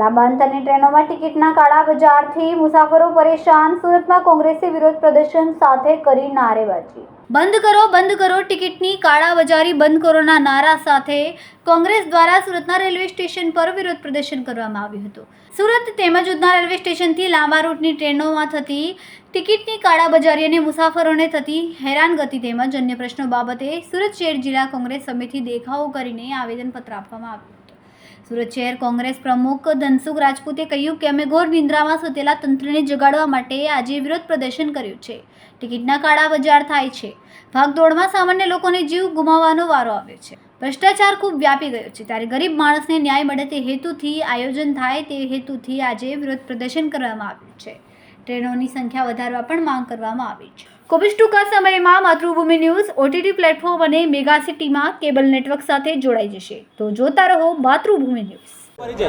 લાંબા અંતરની ટ્રેનોમાં ટિકિટના કાળા બજારથી મુસાફરો પરેશાન. સુરતમાં કોંગ્રેસે વિરોધ પ્રદર્શન સાથે કરી નારેબાજી. બંધ કરો બંધ કરો ટિકિટની કાળાબજારી બંધ કરોના નારા સાથે કોંગ્રેસ દ્વારા સુરતના રેલવે સ્ટેશન પર વિરોધ પ્રદર્શન કરવામાં આવ્યું હતું. સુરત તેમજ ઉધના રેલવે સ્ટેશનથી લાંબા રૂટની ટ્રેનોમાં થતી ટિકિટની કાળાબજારી અને મુસાફરોને થતી હેરાનગતિ તેમજ અન્ય પ્રશ્નો બાબતે સુરત શહેર જિલ્લા કોંગ્રેસ સમિતિ દેખાવો કરીને આવેદનપત્ર આપવામાં આવ્યું. સુરત શહેર કોંગ્રેસ પ્રમુખ ધનસુખ રાજપૂતે કહ્યું કે અમે ઘોર નિંદ્રામાં સૂતેલા તંત્રને જગાડવા માટે આજે વિરોધ પ્રદર્શન કર્યું છે. ટિકિટના કાળા બજાર થાય છે. ભાગદોડમાં સામાન્ય લોકોને જીવ ગુમાવવાનો વારો આવ્યો છે. ભ્રષ્ટાચાર ખૂબ વ્યાપી ગયો છે. ત્યારે ગરીબ માણસને ન્યાય મળે તે હેતુથી આયોજન થાય તે હેતુથી આજે વિરોધ પ્રદર્શન કરવામાં આવ્યું છે. ટ્રેનોની સંખ્યા વધારવા પણ માંગ કરવામાં આવી છે. ખૂબ ટૂંકા સમયમાં માતૃભૂમિ ન્યૂઝ ઓટીટી પ્લેટફોર્મ અને મેગા સિટીમાં કેબલ નેટવર્ક સાથે જોડાઈ જશે. તો જોતા રહો માતૃભૂમિ ન્યૂઝ.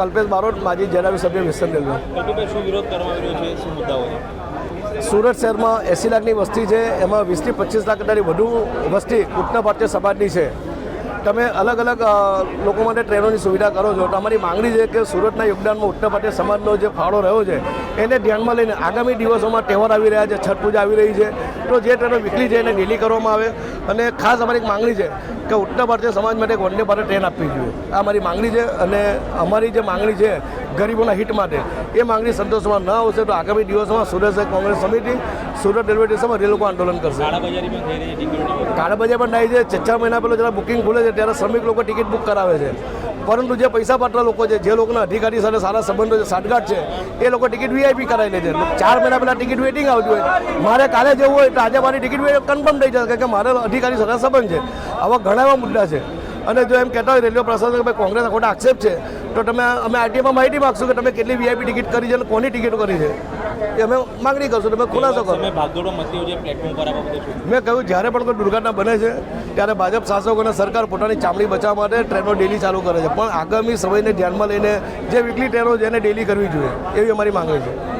કલ્પેશ બારોટ માજી જણાવી સભ્ય વિસ્તાર રેલવે કલ્પીભાઈ શું વિરોધ કરવામાં આવી છે? શું મુદ્દાઓ સુરત શહેરમાં એંસી લાખની વસ્તી છે. એમાં વીસથી પચીસ લાખ કરતાંની વધુ વસ્તી ઉત્તર ભારતીય સમાજની છે. તમે અલગ અલગ લોકો માટે ટ્રેનોની સુવિધા કરો છો. તો અમારી માંગણી છે કે સુરતના યોગદાનમાં ઉત્તર ભારતીય સમાજનો જે ફાળો રહ્યો છે એને ધ્યાનમાં લઈને આગામી દિવસોમાં તહેવાર આવી રહ્યા છે છઠ પૂજા આવી રહી છે. તો જે ટ્રેનો વીકલી છે એને ડેલી કરવામાં આવે. અને ખાસ અમારી એક માંગણી છે કે ઉત્તર ભારતીય સમાજ માટે એક વંદે ભારત ટ્રેન આપવી જોઈએ. આ અમારી માંગણી છે અને અમારી જે માંગણી છે ગરીબોના હિટ માટે એ માંગણી સંતોષમાં ન આવશે તો આગામી દિવસોમાં સુરત કોંગ્રેસ સમિતિ સુરત રેલવે સ્ટેશનમાં રેલ લોકો આંદોલન કરશે. કાળા બજાર પણ થાય છ. છ મહિના પહેલાં જ્યારે બુકિંગ ખુલે છે ત્યારે શ્રમિક લોકો ટિકિટ બુક કરાવે છે. પરંતુ જે પૈસા પાત્ર લોકો છે, જે લોકોના અધિકારી સાથે સારા સંબંધો છે સાટગાંઠ છે, એ લોકો ટિકિટ વીઆઈપી કરાવી લે છે. ચાર મહિના પહેલાં ટિકિટ વેટિંગ આવતી હોય. મારે કાલે જવું હોય તો આજે મારી ટિકિટ કન્ફર્મ થઈ જશે કે મારે અધિકારી સાથે સંબંધ છે. આવા ઘણા એવા મુદ્દા છે. અને જો એમ કહેતા હોય રેલવે પ્રશાસન કે ભાઈ કોંગ્રેસ ખોટા આક્ષેપ છે, તો તમે અમે આરટીઆઈમાં માહિતી માગશું કે તમે કેટલી વીઆઈપી ટિકિટ કરી છે અને કોની ટિકિટો કરી છે. એ અમે માગણી કરશું તમે ખુલાસો કરો. મેં કહ્યું જ્યારે પણ કોઈ દુર્ઘટના બને છે ત્યારે ભાજપ શાસકો અને સરકાર પોતાની ચામડી બચાવવા માટે ટ્રેનો ડેલી ચાલુ કરે છે. પણ આગામી સમયને ધ્યાનમાં લઈને જે વીકલી ટ્રેનો છે એને ડેલી કરવી જોઈએ એવી અમારી માંગણી છે.